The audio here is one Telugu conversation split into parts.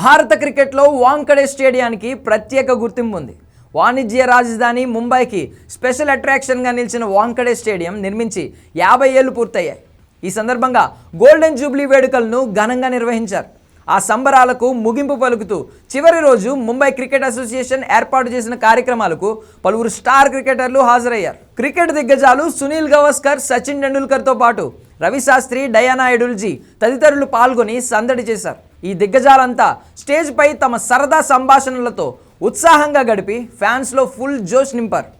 భారత క్రికెట్లో వాంకడే స్టేడియానికి ప్రత్యేక గుర్తింపు ఉంది. వాణిజ్య రాజధాని ముంబైకి స్పెషల్ అట్రాక్షన్గా నిలిచిన వాంకడే స్టేడియం నిర్మించి యాభై ఏళ్ళు పూర్తయ్యాయి. ఈ సందర్భంగా గోల్డెన్ జూబ్లీ వేడుకలను ఘనంగా నిర్వహించారు. ఆ సంబరాలకు ముగింపు పలుకుతూ చివరి రోజు ముంబై క్రికెట్ అసోసియేషన్ ఏర్పాటు చేసిన కార్యక్రమాలకు పలువురు స్టార్ క్రికెటర్లు హాజరయ్యారు. క్రికెట్ దిగ్గజాలు సునీల్ గవస్కర్ సచిన్ టెండూల్కర్తో పాటు రవిశాస్త్రి డయానా ఎడుల్జీ తదితరులు పాల్గొని సందడి చేశారు. ఈ దిగ్గజాలంతా స్టేజ్పై తమ సరదా సంభాషణలతో ఉత్సాహంగా గడిపి ఫ్యాన్స్లో ఫుల్ జోష్ నింపారు.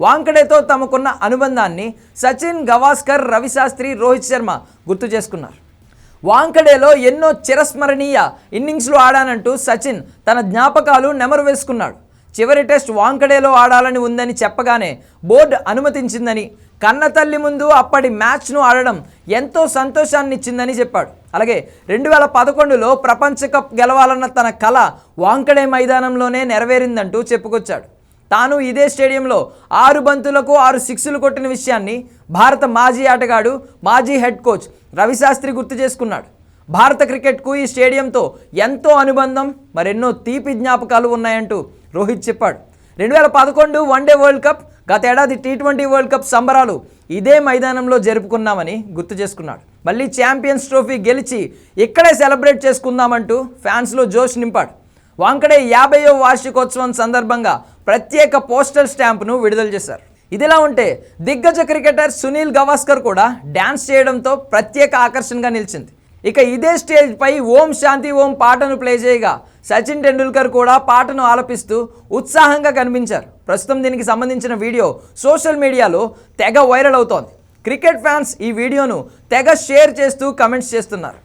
వాంకడేతో తమకున్న అనుబంధాన్ని సచిన్ గవాస్కర్ రవిశాస్త్రి రోహిత్ శర్మ గుర్తు చేసుకున్నారు. వాంకడేలో ఎన్నో చిరస్మరణీయ ఇన్నింగ్స్లు ఆడానంటూ సచిన్ తన జ్ఞాపకాలు నెమరు వేసుకున్నాడు. చివరి టెస్ట్ వాంకడేలో ఆడాలని ఉందని చెప్పగానే బోర్డు అనుమతించిందని కన్నతల్లి ముందు అప్పటి మ్యాచ్ను ఆడడం ఎంతో సంతోషాన్ని ఇచ్చిందని చెప్పాడు. అలాగే రెండు వేల పదకొండులో ప్రపంచ కప్ గెలవాలన్న తన కళ వాంకడే మైదానంలోనే నెరవేరిందంటూ చెప్పుకొచ్చాడు. తాను ఇదే స్టేడియంలో ఆరు బంతులకు ఆరు సిక్స్లు కొట్టిన విషయాన్ని భారత మాజీ ఆటగాడు మాజీ హెడ్ కోచ్ రవిశాస్త్రి గుర్తు చేసుకున్నాడు. భారత క్రికెట్కు ఈ స్టేడియంతో ఎంతో అనుబంధం మరెన్నో తీపి జ్ఞాపకాలు ఉన్నాయంటూ రోహిత్ చెప్పాడు. రెండు వేల పదకొండు వన్డే వరల్డ్ కప్ గత ఏడాది టీ ట్వంటీ వరల్డ్ కప్ సంబరాలు ఇదే మైదానంలో జరుపుకున్నామని గుర్తు చేసుకున్నాడు. మళ్ళీ ఛాంపియన్స్ ట్రోఫీ గెలిచి ఇక్కడే సెలబ్రేట్ చేసుకుందామంటూ ఫ్యాన్స్లో జోష్ నింపాడు. వాంకడే యాభైవ వార్షికోత్సవం సందర్భంగా ప్రత్యేక పోస్టల్ స్టాంప్ను విడుదల చేశారు. ఇదిలా ఉంటే దిగ్గజ క్రికెటర్ సునీల్ గవాస్కర్ కూడా డ్యాన్స్ చేయడంతో ప్రత్యేక ఆకర్షణగా నిలిచింది. ఇక ఇదే స్టేజ్పై ఓం శాంతి ఓం పాటను ప్లే చేయగా సచిన్ టెండూల్కర్ కూడా పాటను ఆలపిస్తూ ఉత్సాహంగా కనిపించారు. ప్రస్తుతం దీనికి సంబంధించిన వీడియో సోషల్ మీడియాలో తెగ వైరల్ అవుతోంది. క్రికెట్ ఫ్యాన్స్ ఈ వీడియోను తెగ షేర్ చేస్తూ కమెంట్స్ చేస్తున్నారు.